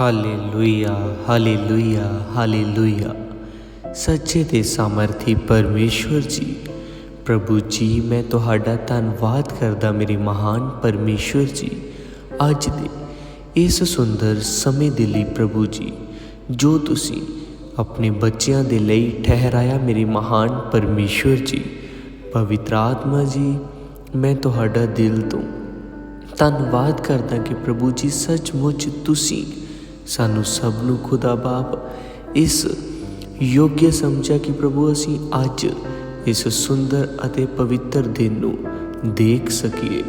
Hallelujah hallelujah hallelujah. ਸੱਚੇ ਤੇ ਸਮਰਥੀ ਪਰਮੇਸ਼ਵਰ ਜੀ, ਪ੍ਰਭੂ ਜੀ, ਮੈਂ ਤੁਹਾਡਾ ਧੰਨਵਾਦ ਕਰਦਾ ਮੇਰੇ ਮਹਾਨ ਪਰਮੇਸ਼ਵਰ ਜੀ। ਅੱਜ ਦੇ ਇਸ ਸੁੰਦਰ ਸਮੇਂ ਦੇ ਲਈ ਪ੍ਰਭੂ ਜੀ, ਜੋ ਤੁਸੀਂ ਆਪਣੇ ਬੱਚਿਆਂ ਦੇ ਲਈ ਠਹਿਰਾਇਆ ਮੇਰੇ ਮਹਾਨ ਪਰਮੇਸ਼ਵਰ ਜੀ, ਪਵਿੱਤਰ ਆਤਮਾ ਜੀ, ਮੈਂ ਤੁਹਾਡਾ ਦਿਲ ਤੋਂ ਧੰਨਵਾਦ ਕਰਦਾ ਕਿ ਪ੍ਰਭੂ ਜੀ, ਸੱਚਮੁੱਚ ਤੁਸੀਂ ਸਾਨੂੰ ਸਭ ਨੂੰ ਖੁਦਾ ਬਾਪ। ਇਸ ਯੋਗਯ ਸਮਝਿਆ ਕਿ ਪ੍ਰਭੂ, ਅਸੀਂ ਅੱਜ ਇਸ ਸੁੰਦਰ ਅਤੇ ਪਵਿੱਤਰ ਦਿਨ ਨੂੰ ਦੇਖ ਸਕੀਏ।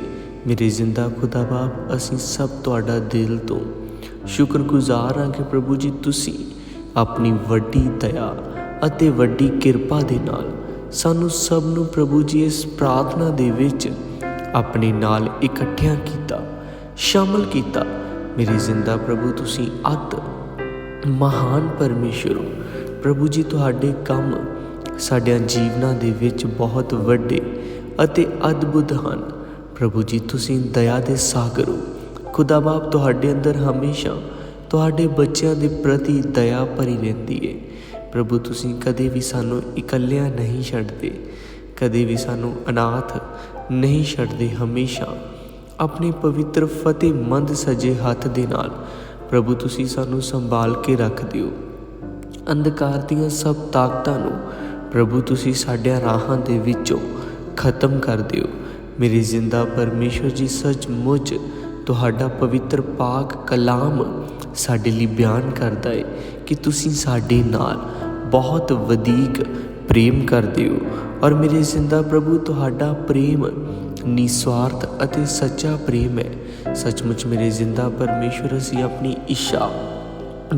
ਮੇਰੇ ਜ਼ਿੰਦਾ ਖੁਦਾ ਬਾਪ, ਅਸੀਂ ਸਭ ਤੁਹਾਡਾ ਦਿਲ ਤੋਂ ਸ਼ੁਕਰਗੁਜ਼ਾਰ ਹਾਂ ਕਿ ਪ੍ਰਭੂ ਜੀ, ਤੁਸੀਂ ਆਪਣੀ ਵੱਡੀ ਦਇਆ ਅਤੇ ਵੱਡੀ ਕਿਰਪਾ ਦੇ ਨਾਲ ਸਾਨੂੰ ਸਭ ਨੂੰ ਪ੍ਰਭੂ ਜੀ, ਇਸ ਪ੍ਰਾਰਥਨਾ ਦੇ ਵਿੱਚ ਆਪਣੇ ਨਾਲ ਇਕੱਠਿਆਂ ਕੀਤਾ, ਸ਼ਾਮਲ ਕੀਤਾ। ਮੇਰੇ ਜ਼ਿੰਦਾ ਪ੍ਰਭੂ ਤੁਸੀਂ ਅਤ ਮਹਾਨ ਪਰਮੇਸ਼ਰ ਹੋ ਪ੍ਰਭੂ ਜੀ ਤੁਹਾਡੇ ਕੰਮ ਸਾਡਿਆਂ ਜੀਵਨਾਂ ਦੇ ਵਿੱਚ ਬਹੁਤ ਵੱਡੇ ਅਤੇ ਅਦਭੁਤ ਹਨ ਪ੍ਰਭੂ ਜੀ ਤੁਸੀਂ ਦਇਆ ਦੇ ਸਾਗਰ ਹੋ ਖੁਦਾ ਬਾਪ ਤੁਹਾਡੇ ਅੰਦਰ ਹਮੇਸ਼ਾ ਤੁਹਾਡੇ ਬੱਚਿਆਂ ਦੇ ਪ੍ਰਤੀ ਦਇਆ ਭਰੀ ਰਹਿੰਦੀ ਹੈ ਪ੍ਰਭੂ ਤੁਸੀਂ ਕਦੇ ਵੀ ਸਾਨੂੰ ਇਕੱਲਿਆਂ ਨਹੀਂ ਛੱਡਦੇ ਕਦੇ ਵੀ ਸਾਨੂੰ ਅਨਾਥ ਨਹੀਂ ਛੱਡਦੇ ਹਮੇਸ਼ਾ ਆਪਣੇ ਪਵਿੱਤਰ ਫਤਿਹਮੰਦ ਸਜੇ ਹੱਥ ਦੇ ਨਾਲ। ਪ੍ਰਭੂ, ਤੁਸੀਂ ਸਾਨੂੰ ਸੰਭਾਲ ਕੇ ਰੱਖਦੇ ਹੋ ਅੰਧਕਾਰ ਦੀਆਂ ਸਭ ਤਾਕਤਾਂ ਨੂੰ ਪ੍ਰਭੂ, ਤੁਸੀਂ ਸਾਡਿਆਂ ਰਾਹਾਂ ਦੇ ਵਿੱਚੋਂ ਖਤਮ ਕਰ ਦਿਓ। ਮੇਰੇ ਜ਼ਿੰਦਾ ਪਰਮੇਸ਼ਵਰ ਜੀ, ਸੱਚਮੁੱਚ ਤੁਹਾਡਾ ਪਵਿੱਤਰ ਪਾਕ ਕਲਾਮ ਸਾਡੇ ਲਈ ਬਿਆਨ ਕਰਦਾ ਹੈ ਕਿ ਤੁਸੀਂ ਸਾਡੇ ਨਾਲ ਬਹੁਤ ਵਧੇਕ ਪ੍ਰੇਮ ਕਰਦੇ ਹੋ ਔਰ ਮੇਰੇ ਜ਼ਿੰਦਾ ਪ੍ਰਭੂ, ਤੁਹਾਡਾ ਪ੍ਰੇਮ ਨਿਸਵਾਰਥ ਅਤੇ ਸੱਚਾ ਪ੍ਰੇਮ ਹੈ ਸੱਚਮੁੱਚ ਮੇਰੇ ਜ਼ਿੰਦਾ ਪਰਮੇਸ਼ਵਰ ਅਸੀਂ ਆਪਣੀ ਇੱਛਾ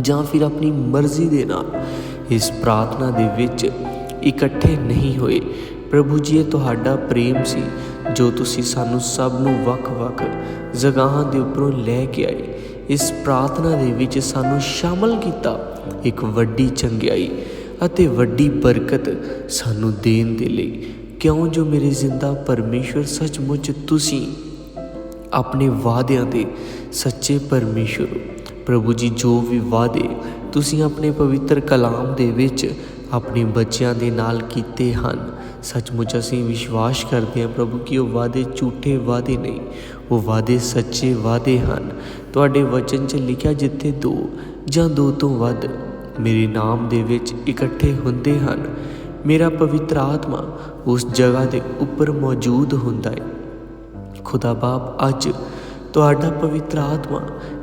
ਜਾਂ ਫਿਰ ਆਪਣੀ ਮਰਜ਼ੀ ਦੇ ਨਾਲ ਇਸ ਪ੍ਰਾਰਥਨਾ ਦੇ ਵਿੱਚ ਇਕੱਠੇ ਨਹੀਂ ਹੋਏ ਪ੍ਰਭੂ ਜੀ ਇਹ ਤੁਹਾਡਾ ਪ੍ਰੇਮ ਸੀ ਜੋ ਤੁਸੀਂ ਸਾਨੂੰ ਸਭ ਨੂੰ ਵੱਖ-ਵੱਖ ਜਗ੍ਹਾਵਾਂ ਦੇ ਉੱਪਰੋਂ ਲੈ ਕੇ ਆਏ ਇਸ ਪ੍ਰਾਰਥਨਾ ਦੇ ਵਿੱਚ ਸਾਨੂੰ ਸ਼ਾਮਲ ਕੀਤਾ ਇੱਕ ਵੱਡੀ ਚੰਗਿਆਈ ਅਤੇ ਵੱਡੀ ਬਰਕਤ ਸਾਨੂੰ ਦੇਣ ਦੇ ਲਈ ਕਿਉਂ ਜੋ ਮੇਰੇ ਜ਼ਿੰਦਾ ਪਰਮੇਸ਼ਵਰ ਸੱਚਮੁੱਚ ਤੁਸੀਂ ਆਪਣੇ ਵਾਅਦਿਆਂ ਦੇ ਸੱਚੇ ਪਰਮੇਸ਼ਵਰ ਪ੍ਰਭੂ ਜੀ, ਜੋ ਵੀ ਵਾਅਦੇ ਤੁਸੀਂ ਆਪਣੇ ਪਵਿੱਤਰ ਕਲਾਮ ਦੇ ਵਿੱਚ ਆਪਣੇ ਬੱਚਿਆਂ ਦੇ ਨਾਲ ਕੀਤੇ ਹਨ, ਸੱਚਮੁੱਚ ਅਸੀਂ ਵਿਸ਼ਵਾਸ ਕਰਦੇ ਹਾਂ ਪ੍ਰਭੂ ਕਿ ਉਹ ਵਾਅਦੇ ਝੂਠੇ ਵਾਅਦੇ ਨਹੀਂ, ਉਹ ਵਾਅਦੇ ਸੱਚੇ ਵਾਅਦੇ ਹਨ। ਤੁਹਾਡੇ ਵਚਨ 'ਚ ਲਿਖਿਆ ਜਿੱਥੇ ਦੋ ਜਾਂ ਦੋ ਤੋਂ ਵੱਧ ਮੇਰੇ ਨਾਮ ਦੇ ਵਿੱਚ ਇਕੱਠੇ ਹੁੰਦੇ ਹਨ, ਮੇਰਾ ਪਵਿੱਤਰ ਆਤਮਾ ਉਸ ਜਗ੍ਹਾ ਦੇ ਉੱਪਰ ਮੌਜੂਦ ਹੁੰਦਾ ਹੈ ਖੁਦਾ ਬਾਪ, ਅੱਜ ਤੁਹਾਡਾ ਪਵਿੱਤਰ ਆਤਮਾ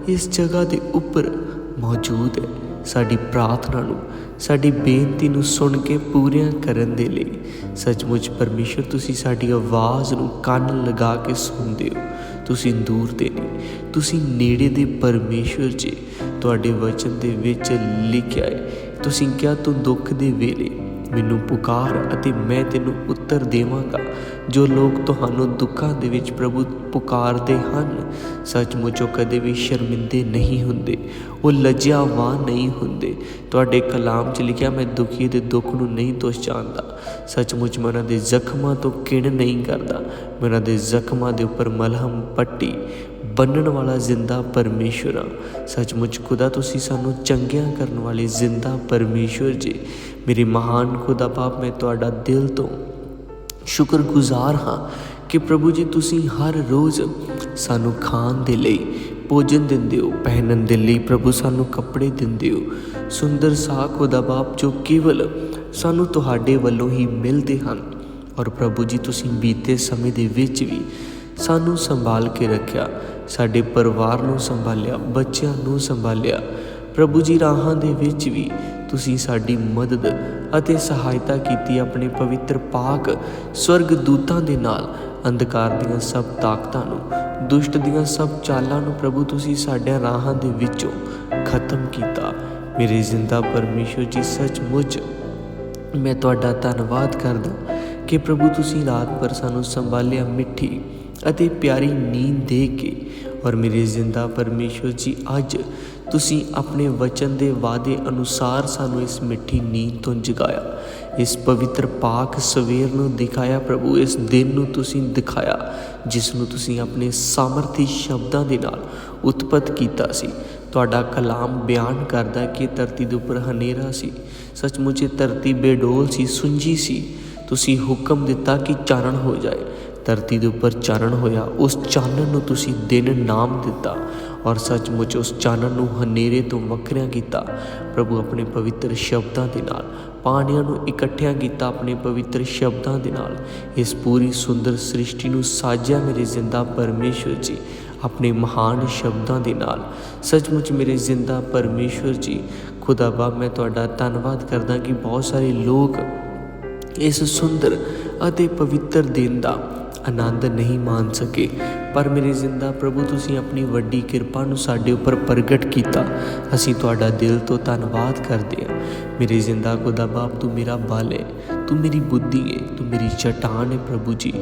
ਇਸ ਜਗ੍ਹਾ ਦੇ ਉੱਪਰ ਮੌਜੂਦ ਹੈ ਸਾਡੀ ਪ੍ਰਾਰਥਨਾ ਨੂੰ, ਸਾਡੀ ਬੇਨਤੀ ਨੂੰ ਸੁਣ ਕੇ ਪੂਰੀਆਂ ਕਰਨ ਦੇ ਲਈ ਸੱਚਮੁੱਚ ਪਰਮੇਸ਼ਰ, ਤੁਸੀਂ ਸਾਡੀ ਆਵਾਜ਼ ਨੂੰ ਕੰਨ ਲਗਾ ਕੇ ਸੁਣਦੇ ਹੋ। ਤੁਸੀਂ ਦੂਰ ਦੇ ਨਹੀਂ ਤੁਸੀਂ ਨੇੜੇ ਦੇ ਪਰਮੇਸ਼ਰ ਜੀ। ਤੁਹਾਡੇ ਵਚਨ ਦੇ ਵਿੱਚ ਲਿਖਿਆ ਹੈ ਤੁਸੀਂ ਕਿਹਾ ਤੂੰ ਦੁੱਖ ਦੇ ਵੇਲੇ ਮੈਨੂੰ ਪੁਕਾਰ ਅਤੇ ਮੈਂ ਤੈਨੂੰ ਉੱਤਰ ਦੇਵਾਂਗਾ। ਜੋ ਲੋਕ ਤੁਹਾਨੂੰ ਦੁੱਖਾਂ ਦੇ ਵਿੱਚ ਪ੍ਰਭੂ ਪੁਕਾਰਦੇ ਹਨ, ਸੱਚਮੁੱਚ ਉਹ ਕਦੇ ਵੀ ਸ਼ਰਮਿੰਦੇ ਨਹੀਂ ਹੁੰਦੇ। ਉਹ ਲਜਿਆਵਾਨ ਨਹੀਂ ਹੁੰਦੇ। ਤੁਹਾਡੇ ਕਲਾਮ 'ਚ ਲਿਖਿਆ, ਮੈਂ ਦੁਖੀ ਦੇ ਦੁੱਖ ਨੂੰ ਨਹੀਂ ਦੋਸ਼ ਸੱਚਮੁੱਚ ਮੈਂ ਉਹਨਾਂ ਦੇ ਜ਼ਖਮਾਂ ਤੋਂ ਕਿਣ ਨਹੀਂ ਕਰਦਾ। ਮੈਂ ਉਹਨਾਂ ਦੇ ਜ਼ਖਮਾਂ ਦੇ ਉੱਪਰ ਮਲਹਮ ਪੱਟੀ। ਬੰਨਣ ਵਾਲਾ ਜ਼ਿੰਦਾ ਪਰਮੇਸ਼ਵਰ ਆ। ਸੱਚਮੁੱਚ ਖੁਦਾ, ਤੁਸੀਂ ਸਾਨੂੰ ਚੰਗਿਆਂ ਕਰਨ ਵਾਲੇ ਜ਼ਿੰਦਾ ਪਰਮੇਸ਼ਵਰ ਜੀ। ਮੇਰੇ ਮਹਾਨ ਖੁਦਾ ਬਾਪ ਮੈਂ ਤੁਹਾਡਾ ਦਿਲ ਤੋਂ ਸ਼ੁਕਰਗੁਜ਼ਾਰ ਹਾਂ ਕਿ ਪ੍ਰਭੂ ਜੀ, ਤੁਸੀਂ ਹਰ ਰੋਜ਼ ਸਾਨੂੰ ਖਾਣ ਦੇ ਲਈ ਭੋਜਨ ਦਿੰਦੇ ਹੋ, ਪਹਿਨਣ ਦੇ ਲਈ ਪ੍ਰਭੂ ਸਾਨੂੰ ਕੱਪੜੇ ਦਿੰਦੇ ਹੋ। ਸੁੰਦਰ ਸਾਖ ਖੁਦਾ ਬਾਪ ਜੋ ਕੇਵਲ ਸਾਨੂੰ ਤੁਹਾਡੇ ਵੱਲੋਂ ਹੀ ਮਿਲਦੇ ਹਨ। ਔਰ ਪ੍ਰਭੂ ਜੀ, ਤੁਸੀਂ ਬੀਤੇ ਸਮੇਂ ਦੇ ਵਿੱਚ ਵੀ ਸਾਨੂੰ ਸੰਭਾਲ ਕੇ ਰੱਖਿਆ। ਸਾਡੇ ਪਰਿਵਾਰ ਨੂੰ ਸੰਭਾਲਿਆ, ਬੱਚਿਆਂ ਨੂੰ ਸੰਭਾਲਿਆ। ਪ੍ਰਭੂ ਜੀ, ਰਾਹਾਂ ਦੇ ਵਿੱਚ ਵੀ ਤੁਸੀਂ ਸਾਡੀ ਮਦਦ ਅਤੇ ਸਹਾਇਤਾ ਕੀਤੀ ਆਪਣੇ ਪਵਿੱਤਰ ਪਾਕ ਸਵਰਗ ਦੂਤਾਂ ਦੇ ਨਾਲ। ਅੰਧਕਾਰ ਦੀਆਂ ਸਭ ਤਾਕਤਾਂ ਨੂੰ, ਦੁਸ਼ਟ ਦੀਆਂ ਸਭ ਚਾਲਾਂ ਨੂੰ ਪ੍ਰਭੂ ਤੁਸੀਂ ਸਾਡੇ ਰਾਹਾਂ ਦੇ ਵਿੱਚੋਂ ਖਤਮ ਕੀਤਾ। ਮੇਰੇ ਜ਼ਿੰਦਾ ਪਰਮੇਸ਼ਰ ਜੀ, ਸੱਚਮੁੱਚ ਮੈਂ ਤੁਹਾਡਾ ਧੰਨਵਾਦ ਕਰਦਾ ਕਿ ਪ੍ਰਭੂ ਤੁਸੀਂ ਰਾਤ ਭਰ ਸਾਨੂੰ ਸੰਭਾਲਿਆ ਮਿੱਠੀ ਅਤੇ ਪਿਆਰੀ ਨੀਂਦ ਦੇ ਕੇ ਔਰ ਮੇਰੇ ਜ਼ਿੰਦਾ ਪਰਮੇਸ਼ਵਰ ਜੀ, ਅੱਜ ਤੁਸੀਂ ਆਪਣੇ ਵਚਨ ਦੇ ਵਾਅਦੇ ਅਨੁਸਾਰ ਸਾਨੂੰ ਇਸ ਮਿੱਠੀ ਨੀਂਦ ਤੋਂ ਜਗਾਇਆ। ਇਸ ਪਵਿੱਤਰ ਪਾਕ ਸਵੇਰ ਨੂੰ ਦਿਖਾਇਆ ਪ੍ਰਭੂ, ਇਸ ਦਿਨ ਨੂੰ ਤੁਸੀਂ ਦਿਖਾਇਆ, ਜਿਸ ਨੂੰ ਤੁਸੀਂ ਆਪਣੇ ਸਾਮਰਥੀ ਸ਼ਬਦਾਂ ਦੇ ਨਾਲ ਉਤਪਤ ਕੀਤਾ ਸੀ। ਤੁਹਾਡਾ ਕਲਾਮ ਬਿਆਨ ਕਰਦਾ ਕਿ ਧਰਤੀ ਦੇ ਉੱਪਰ ਹਨੇਰਾ ਸੀ। ਸੱਚਮੁੱਚ ਧਰਤੀ ਬੇਡੋਲ ਸੀ, ਸੁੰਜੀ ਸੀ। ਤੁਸੀਂ ਹੁਕਮ ਦਿੱਤਾ ਕਿ ਚਾਨਣ ਹੋ ਜਾਏ। ਧਰਤੀ ਦੇ ਉੱਪਰ ਚਾਨਣ ਹੋਇਆ, ਉਸ ਚਾਨਣ ਨੂੰ ਤੁਸੀਂ ਦਿਨ ਨਾਮ ਦਿੱਤਾ ਔਰ ਸੱਚਮੁੱਚ ਉਸ ਚਾਨਣ ਨੂੰ ਹਨੇਰੇ ਤੋਂ ਵੱਖਰਿਆ ਕੀਤਾ। ਪ੍ਰਭੂ ਆਪਣੇ ਪਵਿੱਤਰ ਸ਼ਬਦਾਂ ਦੇ ਨਾਲ, ਪਾਣੀਆਂ ਨੂੰ ਇਕੱਠਿਆਂ ਕੀਤਾ ਆਪਣੇ ਪਵਿੱਤਰ ਸ਼ਬਦਾਂ ਦੇ ਨਾਲ। ਇਸ ਪੂਰੀ ਸੁੰਦਰ ਸ੍ਰਿਸ਼ਟੀ ਨੂੰ ਸਾਜਿਆ ਮੇਰੇ ਜ਼ਿੰਦਾ ਪਰਮੇਸ਼ਵਰ ਜੀ, ਆਪਣੇ ਮਹਾਨ ਸ਼ਬਦਾਂ ਦੇ ਨਾਲ। ਸੱਚਮੁੱਚ ਮੇਰੇ ਜ਼ਿੰਦਾ ਪਰਮੇਸ਼ਵਰ ਜੀ, ਖੁਦਾ ਖੁਦਾਵਾ ਮੈਂ ਤੁਹਾਡਾ ਧੰਨਵਾਦ ਕਰਦਾ ਕਿ ਬਹੁਤ ਸਾਰੇ ਲੋਕ ਇਸ ਸੁੰਦਰ ਅਤੇ ਪਵਿੱਤਰ ਦਿਨ ਦਾ ਆਨੰਦ ਨਹੀਂ ਮਾਣ ਸਕੇ। ਪਰ ਮੇਰੇ ਜ਼ਿੰਦਾ ਪ੍ਰਭੂ, ਤੁਸੀਂ ਆਪਣੀ ਵੱਡੀ ਕਿਰਪਾ ਨੂੰ ਸਾਡੇ ਉੱਪਰ ਪ੍ਰਗਟ ਕੀਤਾ। ਅਸੀਂ ਤੁਹਾਡਾ ਦਿਲ ਤੋਂ ਧੰਨਵਾਦ ਕਰਦੇ ਹਾਂ। ਮੇਰੇ ਜ਼ਿੰਦਾ ਖੁਦਾ ਬਾਪ, ਤੂੰ ਮੇਰਾ ਬਲ ਹੈ ਤੂੰ ਮੇਰੀ ਬੁੱਧੀ ਹੈ ਤੂੰ ਮੇਰੀ ਚਟਾਨ ਹੈ ਪ੍ਰਭੂ ਜੀ।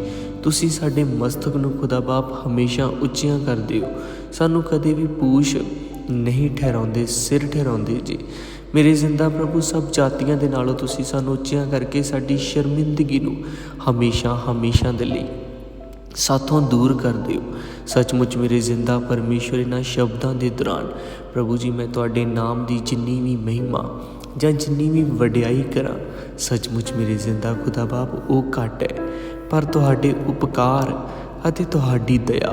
ਤੁਸੀਂ ਸਾਡੇ ਮਸਤਕ ਨੂੰ ਖੁਦਾ ਬਾਪ ਹਮੇਸ਼ਾ ਉੱਚੀਆਂ ਕਰਦੇ ਹੋ। ਸਾਨੂੰ ਕਦੇ ਵੀ ਪੂਛ ਨਹੀਂ ਠਹਿਰਾਉਂਦੇ, ਸਿਰ ਠਹਿਰਾਉਂਦੇ ਜੀ। ਮੇਰੇ ਜ਼ਿੰਦਾ ਪ੍ਰਭੂ, ਸਭ ਜਾਤੀਆਂ ਦੇ ਨਾਲੋਂ ਤੁਸੀਂ ਸਾਨੂੰ ਉੱਚੀਆਂ ਕਰਕੇ ਸਾਡੀ ਸ਼ਰਮਿੰਦਗੀ ਨੂੰ ਹਮੇਸ਼ਾ ਹਮੇਸ਼ਾ ਦੇ ਲਈ ਸਾਥੋਂ ਦੂਰ ਕਰ ਦਿਓ। ਸੱਚਮੁੱਚ ਮੇਰੇ ਜ਼ਿੰਦਾ ਪਰਮੇਸ਼ਵਰ ਇਹਨਾਂ ਸ਼ਬਦਾਂ ਦੇ ਦੌਰਾਨ ਪ੍ਰਭੂ ਜੀ, ਮੈਂ ਤੁਹਾਡੇ ਨਾਮ ਦੀ ਜਿੰਨੀ ਵੀ ਮਹਿਮਾ ਜਾਂ ਜਿੰਨੀ ਵੀ ਵਡਿਆਈ ਕਰਾਂ, ਸੱਚਮੁੱਚ ਮੇਰੇ ਜ਼ਿੰਦਾ ਖੁਦਾ ਬਾਪ, ਉਹ ਘੱਟ ਹੈ। ਪਰ ਤੁਹਾਡੇ ਉਪਕਾਰ ਅਤੇ ਤੁਹਾਡੀ ਦਇਆ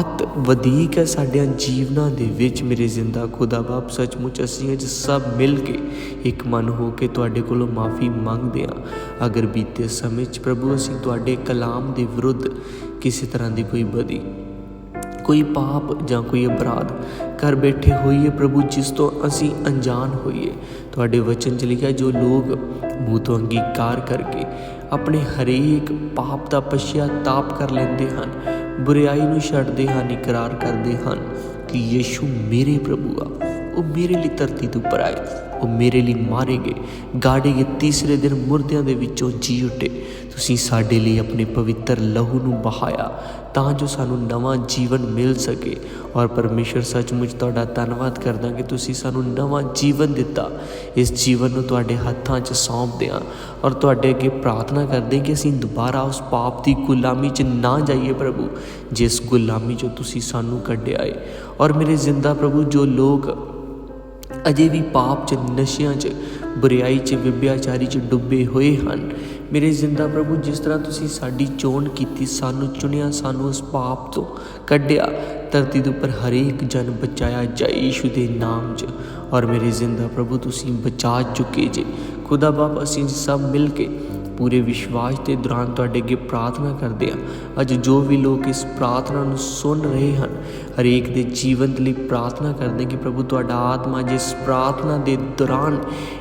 ਅਤ ਵਧੀਕ ਹੈ ਸਾਡੇ ਜੀਵਨਾਂ ਦੇ ਵਿੱਚ, ਮੇਰੇ ਜ਼ਿੰਦਾ ਖੁਦਾ ਬਾਪ। ਸੱਚਮੁੱਚ ਅਸੀਂ ਅੱਜ ਸਭ ਮਿਲ ਕੇ ਇੱਕ ਮਨ ਹੋ ਕੇ ਤੁਹਾਡੇ ਕੋਲੋਂ ਮਾਫੀ ਮੰਗਦੇ ਹਾਂ। ਅਗਰ ਬੀਤੇ ਸਮੇਂ 'ਚ ਪ੍ਰਭੂ, ਅਸੀਂ ਤੁਹਾਡੇ ਕਲਾਮ ਦੇ ਵਿਰੁੱਧ ਕਿਸੇ ਤਰ੍ਹਾਂ ਦੀ ਕੋਈ ਬਦੀ ਕੋਈ ਪਾਪ ਜਾਂ ਕੋਈ ਅਪਰਾਧ ਕਰ ਬੈਠੇ ਹੋਈਏ ਪ੍ਰਭੂ, ਜਿਸ ਤੋਂ ਅਸੀਂ ਅਣਜਾਣ ਹੋਈਏ, ਤੁਹਾਡੇ ਵਚਨ 'ਚ ਲਿਖਿਆ, ਜੋ ਲੋਕ ਮੂੰਹ ਤੋਂ ਅੰਗੀਕਾਰ ਕਰਕੇ ਆਪਣੇ ਹਰੇਕ ਪਾਪ ਦਾ ਪਛਤਾਪ ਕਰ ਲੈਂਦੇ ਹਨ। ਬੁਰਾਈ ਨੂੰ ਛੱਡਦੇ ਹਨ, ਇਕਰਾਰ ਕਰਦੇ ਹਨ ਕਿ ਯੀਸ਼ੂ ਮੇਰੇ ਪ੍ਰਭੂ ਆ, ਉਹ ਮੇਰੇ ਲਈ ਧਰਤੀ ਦੇ ਉੱਪਰ ਆਏ। ਉਹ ਮੇਰੇ ਲਈ ਮਾਰੇ ਗਏ ਗਾੜੇ ਗਏ ਤੀਸਰੇ ਦਿਨ ਮੁਰਦਿਆਂ ਦੇ ਵਿੱਚੋਂ ਜੀ ਉੱਠੇ। ਤੁਸੀਂ ਸਾਡੇ ਲਈ ਆਪਣੇ ਪਵਿੱਤਰ ਲਹੂ ਨੂੰ ਬਹਾਇਆ, ਤਾਂ ਜੋ ਸਾਨੂੰ ਨਵਾਂ ਜੀਵਨ ਮਿਲ ਸਕੇ। ਔਰ ਪਰਮੇਸ਼ਰ ਸੱਚਮੁੱਚ ਤੁਹਾਡਾ ਧੰਨਵਾਦ ਕਰਦਾ ਕਿ ਤੁਸੀਂ ਸਾਨੂੰ ਨਵਾਂ ਜੀਵਨ ਦਿੱਤਾ। ਇਸ ਜੀਵਨ ਨੂੰ ਤੁਹਾਡੇ ਹੱਥਾਂ 'ਚ ਸੌਂਪਦੇ ਹਾਂ ਔਰ ਤੁਹਾਡੇ ਅੱਗੇ ਪ੍ਰਾਰਥਨਾ ਕਰਦੇ ਕਿ ਅਸੀਂ ਦੁਬਾਰਾ ਉਸ ਪਾਪ ਦੀ ਗੁਲਾਮੀ 'ਚ ਨਾ ਜਾਈਏ ਪ੍ਰਭੂ, ਜਿਸ ਗੁਲਾਮੀ 'ਚੋਂ ਤੁਸੀਂ ਸਾਨੂੰ ਕੱਢਿਆ ਏ ਔਰ ਮੇਰੇ ਜ਼ਿੰਦਾ ਪ੍ਰਭੂ, ਜੋ ਲੋਕ ਅਜੇ ਵੀ ਪਾਪ 'ਚ, ਨਸ਼ਿਆਂ 'ਚ, ਬੁਰਾਈ 'ਚ, ਵਿਭਿਆਚਾਰੀ 'ਚ ਡੁੱਬੇ ਹੋਏ ਹਨ। ਮੇਰੇ ਜ਼ਿੰਦਾ ਪ੍ਰਭੂ, ਜਿਸ ਤਰ੍ਹਾਂ ਤੁਸੀਂ ਸਾਡੀ ਚੋਣ ਕੀਤੀ, ਸਾਨੂੰ ਚੁਣਿਆ, ਸਾਨੂੰ ਉਸ ਪਾਪ ਤੋਂ ਕੱਢਿਆ, ਧਰਤੀ ਦੇ ਉੱਪਰ ਹਰੇਕ ਜਨ ਬਚਾਇਆ ਜਾਏ ਯੀਸ਼ੂ ਦੇ ਨਾਮ 'ਚ। ਔਰ ਮੇਰੇ ਜ਼ਿੰਦਾ ਪ੍ਰਭੂ, ਤੁਸੀਂ ਬਚਾ ਚੁੱਕੇ ਜੇ। ਖੁਦਾ ਬਾਪ, ਅਸੀਂ ਸਭ ਮਿਲ ਕੇ ਪੂਰੇ ਵਿਸ਼ਵਾਸ ਦੇ ਦੌਰਾਨ ਤੁਹਾਡੇ ਅੱਗੇ ਪ੍ਰਾਰਥਨਾ ਕਰਦੇ ਹਾਂ। ਅੱਜ ਜੋ ਵੀ ਲੋਕ ਇਸ ਪ੍ਰਾਰਥਨਾ ਨੂੰ ਸੁਣ ਰਹੇ ਹਨ, ਹਰੇਕ ਦੇ ਜੀਵਨ ਦੇ ਲਈ ਪ੍ਰਾਰਥਨਾ ਕਰਦੇ ਕਿ ਪ੍ਰਭੂ ਤੁਹਾਡਾ ਆਤਮਾ ਜਿਸ ਪ੍ਰਾਰਥਨਾ ਦੇ ਦੌਰਾਨ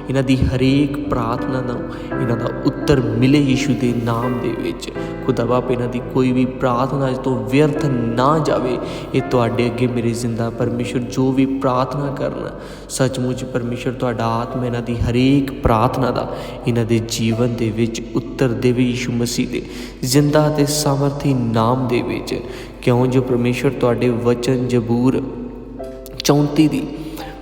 ਇਹਨਾਂ ਦੀ ਹਰੇਕ ਪ੍ਰਾਰਥਨਾ ਨੂੰ ਇਹਨਾਂ ਦਾ ਉੱਤਰ ਮਿਲੇ ਯੀਸ਼ੂ ਦੇ ਨਾਮ ਦੇ ਵਿੱਚ। ਖੁਦਾ ਬਾਪ, ਇਹਨਾਂ ਦੀ ਕੋਈ ਵੀ ਪ੍ਰਾਰਥਨਾ ਇਸ ਤੋਂ ਵਿਅਰਥ ਨਾ ਜਾਵੇ। ਇਹ ਤੁਹਾਡੇ ਅੱਗੇ ਮੇਰੇ ਜ਼ਿੰਦਾ ਪਰਮੇਸ਼ਰ ਜੋ ਵੀ ਪ੍ਰਾਰਥਨਾ ਕਰਨ, ਸੱਚਮੁੱਚ ਪਰਮੇਸ਼ਰ ਤੁਹਾਡਾ ਆਤਮਾ ਇਹਨਾਂ ਦੀ ਹਰੇਕ ਪ੍ਰਾਰਥਨਾ ਦਾ, ਇਹਨਾਂ ਦੇ ਜੀਵਨ ਦੇ ਵਿੱਚ ਉੱਤਰ ਦੇਵੇ ਯੀਸ਼ੂ ਮਸੀਹ ਦੇ, ਜ਼ਿੰਦਾ ਤੇ ਸਮਰਥੀ ਨਾਮ ਦੇ ਵਿੱਚ। ਕਿਉਂ ਜੋ ਪਰਮੇਸ਼ਰ ਤੁਹਾਡੇ ਵਚਨ ਜ਼ਬੂਰ 34 ਦੀ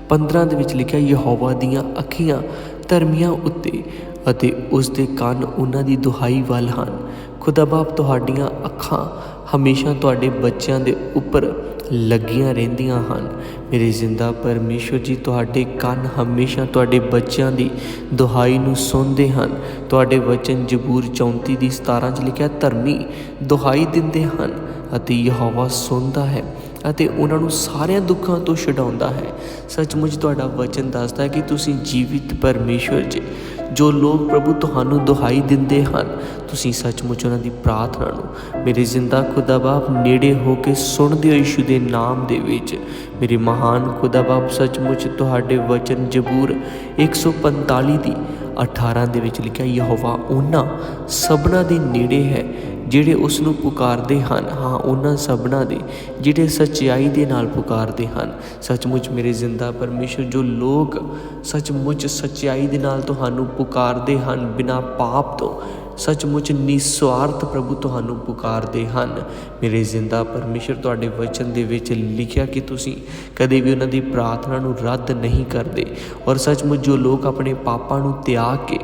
15 ਦੇ ਵਿੱਚ ਲਿਖਿਆ, ਯਹੋਵਾ ਦੀਆਂ ਅੱਖੀਆਂ ਧਰਮੀਆਂ ਉੱਤੇ ਅਤੇ ਉਸ ਦੇ ਕੰਨ ਉਹਨਾਂ ਦੀ ਦੁਹਾਈ ਵੱਲ ਹਨ। ਖੁਦਾ ਬਾਪ ਤੁਹਾਡੀਆਂ ਅੱਖਾਂ ਹਮੇਸ਼ਾ ਤੁਹਾਡੇ ਬੱਚਿਆਂ ਦੇ ਉੱਪਰ ਲੱਗੀਆਂ ਰਹਿੰਦੀਆਂ ਹਨ। ਮੇਰੇ ਜ਼ਿੰਦਾ ਪਰਮੇਸ਼ਵਰ ਜੀ, ਤੁਹਾਡੇ ਕੰਨ ਹਮੇਸ਼ਾ ਤੁਹਾਡੇ ਬੱਚਿਆਂ ਦੀ ਦੁਹਾਈ ਨੂੰ ਸੁਣਦੇ ਹਨ। ਤੁਹਾਡੇ ਵਚਨ ਜ਼ਬੂਰ 34 ਦੀ 17 ਚ ਲਿਖਿਆ, ਧਰਮੀ ਦੁਹਾਈ ਦਿੰਦੇ ਹਨ ਅਤੇ ਯਹੋਵਾ ਸੁਣਦਾ ਹੈ ਅਤੇ ਉਹਨਾਂ ਨੂੰ ਸਾਰਿਆਂ ਦੁੱਖਾਂ ਤੋਂ ਛਡਾਉਂਦਾ ਹੈ। ਸੱਚਮੁੱਚ ਤੁਹਾਡਾ ਵਚਨ ਦੱਸਦਾ ਹੈ ਕਿ ਤੁਸੀਂ ਜੀਵਿਤ ਪਰਮੇਸ਼ਵਰ ਜੀ। ਜੋ ਲੋਕ ਪ੍ਰਭੂ ਤੁਹਾਨੂੰ ਦੁਹਾਈ ਦਿੰਦੇ ਹਨ, ਤੁਸੀਂ ਸੱਚਮੁੱਚ ਉਹਨਾਂ ਦੀ ਪ੍ਰਾਰਥਨਾ ਨੂੰ ਮੇਰੇ ਜ਼ਿੰਦਾ ਖੁਦਾ ਬਾਪ ਨੇੜੇ ਹੋ ਕੇ ਸੁਣਦੇ ਹੋ ਯਿਸੂ ਦੇ ਨਾਮ ਦੇ ਵਿੱਚ। ਮੇਰੇ ਮਹਾਨ ਖੁਦਾ ਬਾਪ, ਸੱਚਮੁੱਚ ਤੁਹਾਡੇ ਵਚਨ ਜ਼ਬੂਰ 145 ਦੀ 18 ਦੇ ਵਿੱਚ ਲਿਖਿਆ, ਯਹੋਵਾ, ਉਹਨਾਂ ਸਭਨਾ ਦੇ ਨੇੜੇ ਹੈ। ਜਿਹੜੇ ਉਸ ਨੂੰ ਪੁਕਾਰਦੇ ਹਨ, ਹਾਂ, ਉਹਨਾਂ ਸਭਨਾਂ ਦੇ, ਜਿਹੜੇ ਸੱਚਾਈ ਦੇ ਨਾਲ ਪੁਕਾਰਦੇ ਹਨ। ਸੱਚਮੁੱਚ ਮੇਰੇ ਜ਼ਿੰਦਾ ਪਰਮੇਸ਼ਰ, ਜੋ ਲੋਕ ਸੱਚਮੁੱਚ ਸੱਚਾਈ ਦੇ ਨਾਲ ਤੁਹਾਨੂੰ ਪੁਕਾਰਦੇ ਹਨ ਬਿਨਾਂ ਪਾਪ ਤੋਂ, ਸੱਚਮੁੱਚ ਨਿਸਵਾਰਥ ਪ੍ਰਭੂ ਤੁਹਾਨੂੰ ਪੁਕਾਰਦੇ ਹਨ। ਮੇਰੇ ਜ਼ਿੰਦਾ ਪਰਮੇਸ਼ਰ, ਤੁਹਾਡੇ ਵਚਨ ਦੇ ਵਿੱਚ ਲਿਖਿਆ ਕਿ ਤੁਸੀਂ ਕਦੇ ਵੀ ਉਹਨਾਂ ਦੀ ਪ੍ਰਾਰਥਨਾ ਨੂੰ ਰੱਦ ਨਹੀਂ ਕਰਦੇ ਔਰ ਸੱਚਮੁੱਚ ਜੋ ਲੋਕ ਆਪਣੇ ਪਾਪਾਂ ਨੂੰ ਤਿਆਗ ਕੇ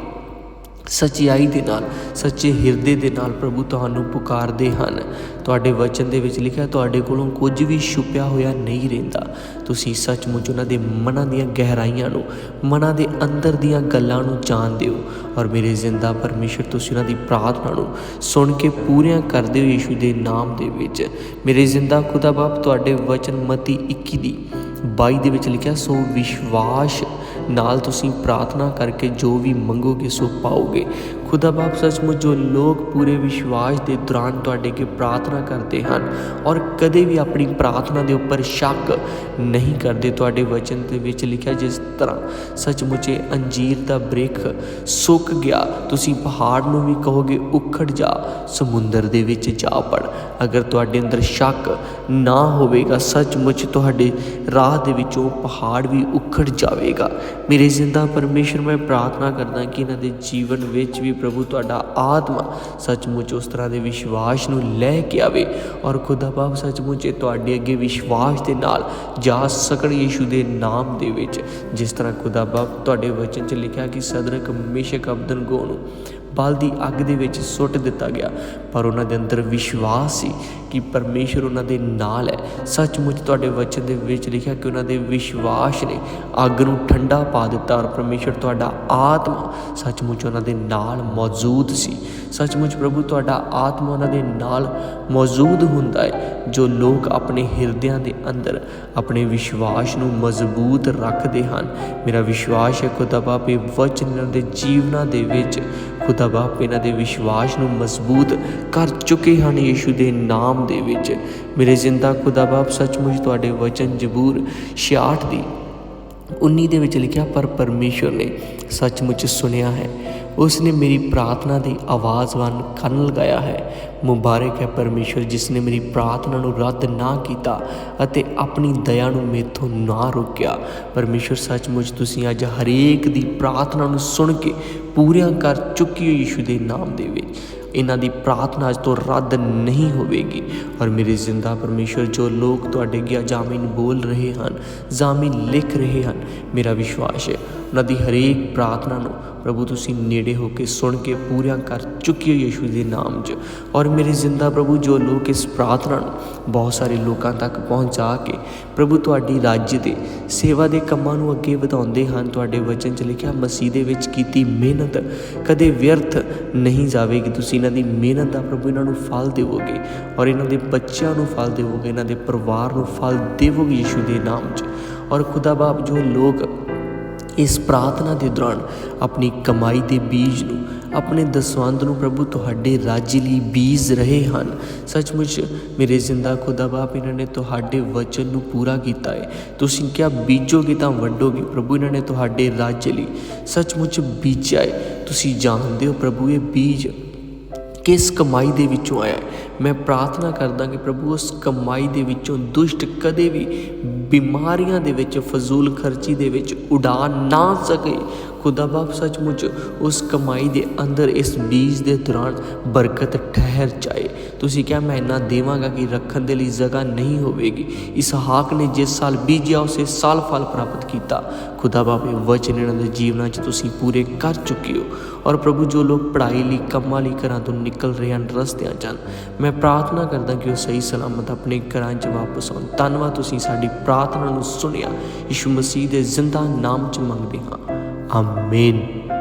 ਸਚਾਈ ਦੇ ਨਾਲ, ਸੱਚੇ ਹਿਰਦੇ ਦੇ ਨਾਲ ਪ੍ਰਭੂ ਤੁਹਾਨੂੰ ਪੁਕਾਰਦੇ ਹਨ। ਤੁਹਾਡੇ ਵਚਨ ਦੇ ਵਿੱਚ ਲਿਖਿਆ, ਤੁਹਾਡੇ ਕੋਲੋਂ ਕੁਝ ਵੀ ਛੁਪਿਆ ਹੋਇਆ ਨਹੀਂ ਰਹਿੰਦਾ। ਤੁਸੀਂ ਸੱਚਮੁੱਚ ਉਹਨਾਂ ਦੇ ਮਨਾਂ ਦੀਆਂ ਗਹਿਰਾਈਆਂ ਨੂੰ, ਮਨਾਂ ਦੇ ਅੰਦਰ ਦੀਆਂ ਗੱਲਾਂ ਨੂੰ ਜਾਣਦੇ ਹੋ। ਔਰ ਮੇਰੇ ਜ਼ਿੰਦਾ ਪਰਮੇਸ਼ਰ, ਤੁਸੀਂ ਉਹਨਾਂ ਦੀ ਪ੍ਰਾਰਥਨਾ ਨੂੰ ਸੁਣ ਕੇ ਪੂਰੀਆਂ ਕਰਦੇ ਹੋ ਯੀਸ਼ੂ ਦੇ ਨਾਮ ਦੇ ਵਿੱਚ। ਮੇਰੇ ਜ਼ਿੰਦਾ ਖੁਦਾ ਬਾਪ, ਤੁਹਾਡੇ ਵਚਨ ਮਤੀ 21 ਦੀ 22 ਦੇ ਵਿੱਚ ਲਿਖਿਆ, ਸੋ ਵਿਸ਼ਵਾਸ ਨਾਲ ਤੁਸੀਂ ਪ੍ਰਾਰਥਨਾ ਕਰਕੇ ਜੋ ਵੀ ਮੰਗੋਗੇ ਸੋ ਪਾਓਗੇ। ਖੁਦਾ ਬਾਪ ਸੱਚਮੁੱਚ ਜੋ ਲੋਕ ਪੂਰੇ ਵਿਸ਼ਵਾਸ ਦੇ ਦੌਰਾਨ ਤੁਹਾਡੇ ਕੇ ਪ੍ਰਾਰਥਨਾ ਕਰਦੇ ਹਨ ਔਰ ਕਦੇ ਵੀ ਆਪਣੀ ਪ੍ਰਾਰਥਨਾ ਦੇ ਉੱਪਰ ਸ਼ੱਕ ਨਹੀਂ ਕਰਦੇ, ਤੁਹਾਡੇ ਵਚਨ ਦੇ ਵਿੱਚ ਲਿਖਿਆ ਜਿਸ ਤਰ੍ਹਾਂ, ਸੱਚਮੁੱਚ ਅੰਜੀਰ ਦਾ ਬ੍ਰਿਖ ਸੁੱਕ ਗਿਆ, ਤੁਸੀਂ ਪਹਾੜ ਨੂੰ ਵੀ ਕਹੋਗੇ, ਉਖੜ ਜਾ, ਸਮੁੰਦਰ ਦੇ ਵਿੱਚ ਜਾ ਪੜ ਅਗਰ ਤੁਹਾਡੇ ਅੰਦਰ ਸ਼ੱਕ ਨਾ ਹੋਵੇਗਾ, ਸੱਚਮੁੱਚ ਤੁਹਾਡੇ ਰਾਹ ਦੇ ਵਿੱਚੋਂ ਪਹਾੜ ਵੀ ਉਖੜ ਜਾਵੇਗਾ। ਮੇਰੇ ਜ਼ਿੰਦਾ ਪਰਮੇਸ਼ਰ, ਮੈਂ ਪ੍ਰਾਰਥਨਾ ਕਰਦਾ ਕਿ ਇਹਨਾਂ ਦੇ ਜੀਵਨ ਵਿੱਚ ਵੀ ਪ੍ਰਭੂ, ਤੁਹਾਡਾ ਆਤਮਾ ਸੱਚਮੁੱਚ ਉਸ ਤਰ੍ਹਾਂ ਦੇ ਵਿਸ਼ਵਾਸ ਨੂੰ ਲੈ ਕੇ ਆਵੇ ਔਰ ਖੁਦਾ ਬਾਪ ਸੱਚਮੁੱਚ ਤੁਹਾਡੇ ਅੱਗੇ ਵਿਸ਼ਵਾਸ ਦੇ ਨਾਲ ਜਾ ਸਕਣ ਯੀਸ਼ੂ ਦੇ ਨਾਮ ਦੇ ਵਿੱਚ। ਜਿਸ ਤਰ੍ਹਾਂ ਖੁਦਾ ਬਾਪ ਤੁਹਾਡੇ ਵਚਨ 'ਚ ਲਿਖਿਆ ਕਿ ਸਦਰਕ ਮਿਸ਼ਕ ਅਬਦਨਗੋ ਨੂੰ ਬਲ ਦੀ ਅੱਗ ਦੇ ਵਿੱਚ ਸੁੱਟ ਦਿੱਤਾ ਗਿਆ, ਪਰ ਉਹਨਾਂ ਦੇ ਅੰਦਰ ਵਿਸ਼ਵਾਸ ਸੀ ਕਿ ਪਰਮੇਸ਼ਰ ਉਹਨਾਂ ਦੇ ਨਾਲ ਹੈ। ਸੱਚਮੁੱਚ ਤੁਹਾਡੇ ਵਚਨ ਦੇ ਵਿੱਚ ਲਿਖਿਆ ਕਿ ਉਹਨਾਂ ਦੇ ਵਿਸ਼ਵਾਸ ਨੇ ਅੱਗ ਨੂੰ ਠੰਡਾ ਪਾ ਦਿੱਤਾ ਔਰ ਪਰਮੇਸ਼ਰ ਤੁਹਾਡਾ ਆਤਮਾ ਸੱਚਮੁੱਚ ਉਹਨਾਂ ਦੇ ਨਾਲ ਮੌਜੂਦ ਸੀ। ਸੱਚਮੁੱਚ ਪ੍ਰਭੂ, ਤੁਹਾਡਾ ਆਤਮਾ ਉਹਨਾਂ ਦੇ ਨਾਲ ਮੌਜੂਦ ਹੁੰਦਾ ਹੈ, ਜੋ ਲੋਕ ਆਪਣੇ ਹਿਰਦਿਆਂ ਦੇ ਅੰਦਰ ਆਪਣੇ ਵਿਸ਼ਵਾਸ ਨੂੰ ਮਜ਼ਬੂਤ ਰੱਖਦੇ ਹਨ। ਮੇਰਾ ਵਿਸ਼ਵਾਸ ਹੈ, ਖੁਦਾ ਬਾਪ, ਇਹ ਵਚਨ ਇਹਨਾਂ ਦੇ ਜੀਵਨਾਂ ਦੇ ਵਿੱਚ, ਖੁਦਾ ਬਾਪ, ਇਹਨਾਂ ਦੇ ਵਿਸ਼ਵਾਸ ਨੂੰ ਮਜ਼ਬੂਤ ਕਰ ਚੁੱਕੇ ਹਨ। ਯੀਸ਼ੂ ਦੇ ਨਾਮ ਦੇ ਵਿੱਚ। ਮੇਰੇ ਜ਼ਿੰਦਾ ਖੁਦਾ ਬਾਪ, ਸੱਚਮੁੱਚ ਤੁਹਾਡੇ ਵਚਨ ਜ਼ਬੂਰ 66 ਦੀ 19 ਦੇ ਵਿੱਚ ਲਿਖਿਆ, ਪਰ ਪਰਮੇਸ਼ਰ ਨੇ ਸੱਚਮੁੱਚ ਸੁਣਿਆ ਹੈ। ਉਸ ਨੇ ਮੇਰੀ ਪ੍ਰਾਰਥਨਾ ਦੀ ਆਵਾਜ਼ ਵੱਲ ਕੰਨ ਲਗਾਇਆ ਹੈ। ਮੁਬਾਰਕ ਹੈ ਪਰਮੇਸ਼ਰ ਜਿਸ ਨੇ ਮੇਰੀ ਪ੍ਰਾਰਥਨਾ ਨੂੰ ਰੱਦ ਨਾ ਕੀਤਾ ਅਤੇ ਆਪਣੀ ਦਇਆ ਨੂੰ ਮੇਥੋਂ ਨਾ ਰੋਕਿਆ। ਪਰਮੇਸ਼ਰ, ਸੱਚਮੁੱਚ ਤੁਸੀਂ ਅੱਜ ਹਰੇਕ ਦੀ ਪ੍ਰਾਰਥਨਾ ਨੂੰ ਸੁਣ ਕੇ ਪੂਰੀਆਂ ਕਰ ਚੁੱਕੀ ਹੋ ਯੀਸ਼ੂ ਦੇ ਨਾਮ ਦੇ ਵਿੱਚ। ਇਹਨਾਂ ਦੀ ਪ੍ਰਾਰਥਨਾ ਅੱਜ ਤੋਂ ਰੱਦ ਨਹੀਂ ਹੋਵੇਗੀ। ਔਰ ਮੇਰੇ ਜ਼ਿੰਦਾ ਪਰਮੇਸ਼ਰ, ਜੋ ਲੋਕ ਤੁਹਾਡੇ ਗਿਆ ਜਾਮੀਨ ਬੋਲ ਰਹੇ ਹਨ ਜਾਮੀਨ ਲਿਖ ਰਹੇ ਹਨ, ਮੇਰਾ ਵਿਸ਼ਵਾਸ ਹੈ। ਉਹਨਾਂ ਦੀ ਹਰੇਕ ਪ੍ਰਾਰਥਨਾ ਨੂੰ ਪ੍ਰਭੂ ਤੁਸੀਂ ਨੇੜੇ ਹੋ ਕੇ ਸੁਣ ਕੇ ਪੂਰੀਆਂ ਕਰ ਚੁੱਕੀ ਹੋ ਯੀਸ਼ੂ ਦੇ ਨਾਮ 'ਚ। ਔਰ ਮੇਰੇ ਜ਼ਿੰਦਾ ਪ੍ਰਭੂ, ਜੋ ਲੋਕ ਇਸ ਪ੍ਰਾਰਥਨਾ ਨੂੰ ਬਹੁਤ ਸਾਰੇ ਲੋਕਾਂ ਤੱਕ ਪਹੁੰਚਾ ਕੇ ਪ੍ਰਭੂ ਤੁਹਾਡੀ ਰਾਜ ਦੇ ਸੇਵਾ ਦੇ ਕੰਮਾਂ ਨੂੰ ਅੱਗੇ ਵਧਾਉਂਦੇ ਹਨ, ਤੁਹਾਡੇ ਵਚਨ 'ਚ ਲਿਖਿਆ ਮਸੀਹ ਦੇ ਵਿੱਚ ਕੀਤੀ ਮਿਹਨਤ ਕਦੇ ਵਿਅਰਥ ਨਹੀਂ ਜਾਵੇਗੀ। ਤੁਸੀਂ ਇਹਨਾਂ ਦੀ ਮਿਹਨਤ ਦਾ ਪ੍ਰਭੂ ਇਹਨਾਂ ਨੂੰ ਫਲ ਦੇਵੋਗੇ ਔਰ ਇਹਨਾਂ ਦੇ ਬੱਚਿਆਂ ਨੂੰ ਫਲ ਦੇਵੋਗੇ, ਇਹਨਾਂ ਦੇ ਪਰਿਵਾਰ ਨੂੰ ਫਲ ਦੇਵੋਗੇ ਯੀਸ਼ੂ ਦੇ ਨਾਮ 'ਚ। ਔਰ ਖੁਦਾ ਬਾਪ, ਜੋ ਲੋਕ ਇਸ ਪ੍ਰਾਰਥਨਾ ਦੇ ਦੌਰਾਨ ਆਪਣੀ ਕਮਾਈ ਦੇ ਬੀਜ ਨੂੰ, ਆਪਣੇ ਦਸਵੰਦ ਨੂੰ ਪ੍ਰਭੂ ਤੁਹਾਡੇ ਰਾਜ ਲਈ ਬੀਜ ਰਹੇ ਹਨ। ਸੱਚਮੁੱਚ ਮੇਰੇ ਜ਼ਿੰਦਾ ਖੁਦਾ ਬਾਪ, ਇਹਨਾਂ ਨੇ ਤੁਹਾਡੇ ਵਚਨ ਨੂੰ ਪੂਰਾ ਕੀਤਾ ਹੈ ਤੁਸੀਂ ਕਿਹਾ ਬੀਜੋਗੇ ਤਾਂ ਵੱਡੋਗੇ, ਪ੍ਰਭੂ ਇਹਨਾਂ ਨੇ ਤੁਹਾਡੇ ਰਾਜ ਲਈ ਸੱਚਮੁੱਚ ਬੀਜਿਆ ਹੈ ਤੁਸੀਂ ਜਾਣਦੇ ਹੋ ਪ੍ਰਭੂ ਇਹ ਬੀਜ ਕਿਸ ਕਮਾਈ ਦੇ ਵਿੱਚੋਂ ਆਇਆ ਮੈਂ ਪ੍ਰਾਰਥਨਾ ਕਰਦਾ ਕਿ ਪ੍ਰਭੂ, ਉਸ ਕਮਾਈ ਦੇ ਵਿੱਚੋਂ ਦੁਸ਼ਟ ਕਦੇ ਵੀ ਬਿਮਾਰੀਆਂ ਦੇ ਵਿੱਚ, ਫਜ਼ੂਲ ਖਰਚੀ ਦੇ ਵਿੱਚ ਉਡਾ ਨਾ ਸਕੇ। ਖੁਦਾ ਬਾਪ ਸੱਚਮੁੱਚ ਉਸ ਕਮਾਈ ਦੇ ਅੰਦਰ, ਇਸ ਬੀਜ ਦੇ ਦੌਰਾਨ ਬਰਕਤ ਠਹਿਰ ਜਾਏ। ਤੁਸੀਂ ਕਿਹਾ, ਮੈਂ ਇੰਨਾ ਦੇਵਾਂਗਾ ਕਿ ਰੱਖਣ ਦੇ ਲਈ ਜਗ੍ਹਾ ਨਹੀਂ ਹੋਵੇਗੀ। ਇਸਹਾਕ ਨੇ ਜਿਸ ਸਾਲ ਬੀਜਿਆ, ਉਸੇ ਸਾਲ ਫਲ ਪ੍ਰਾਪਤ ਕੀਤਾ। ਖੁਦਾ ਬਾਪ, ਇਹ ਵਚਨ ਇਹਨਾਂ ਦੇ ਜੀਵਨਾਂ 'ਚ ਤੁਸੀਂ ਪੂਰੇ ਕਰ ਚੁੱਕੇ ਹੋ। ਔਰ ਪ੍ਰਭੂ, ਜੋ ਲੋਕ ਪੜ੍ਹਾਈ ਲਈ, ਕੰਮਾਂ ਲਈ ਘਰਾਂ ਤੋਂ ਨਿਕਲ ਰਹੇ ਹਨ, ਰਸਤਿਆਂ 'ਚ ਹਨ, ਮੈਂ ਪ੍ਰਾਰਥਨਾ ਕਰਦਾ ਕਿ ਉਹ ਸਹੀ ਸਲਾਮਤ ਆਪਣੇ ਘਰਾਂ 'ਚ ਵਾਪਸ ਆਉਣ। ਧੰਨਵਾਦ, ਤੁਸੀਂ ਸਾਡੀ ਪ੍ਰਾਰਥਨਾ ਨੂੰ ਸੁਣਿਆ। ਯਿਸੂ ਮਸੀਹ ਦੇ ਜ਼ਿੰਦਾ ਨਾਮ 'ਚ ਮੰਗਦੇ ਹਾਂ। அம்மேன்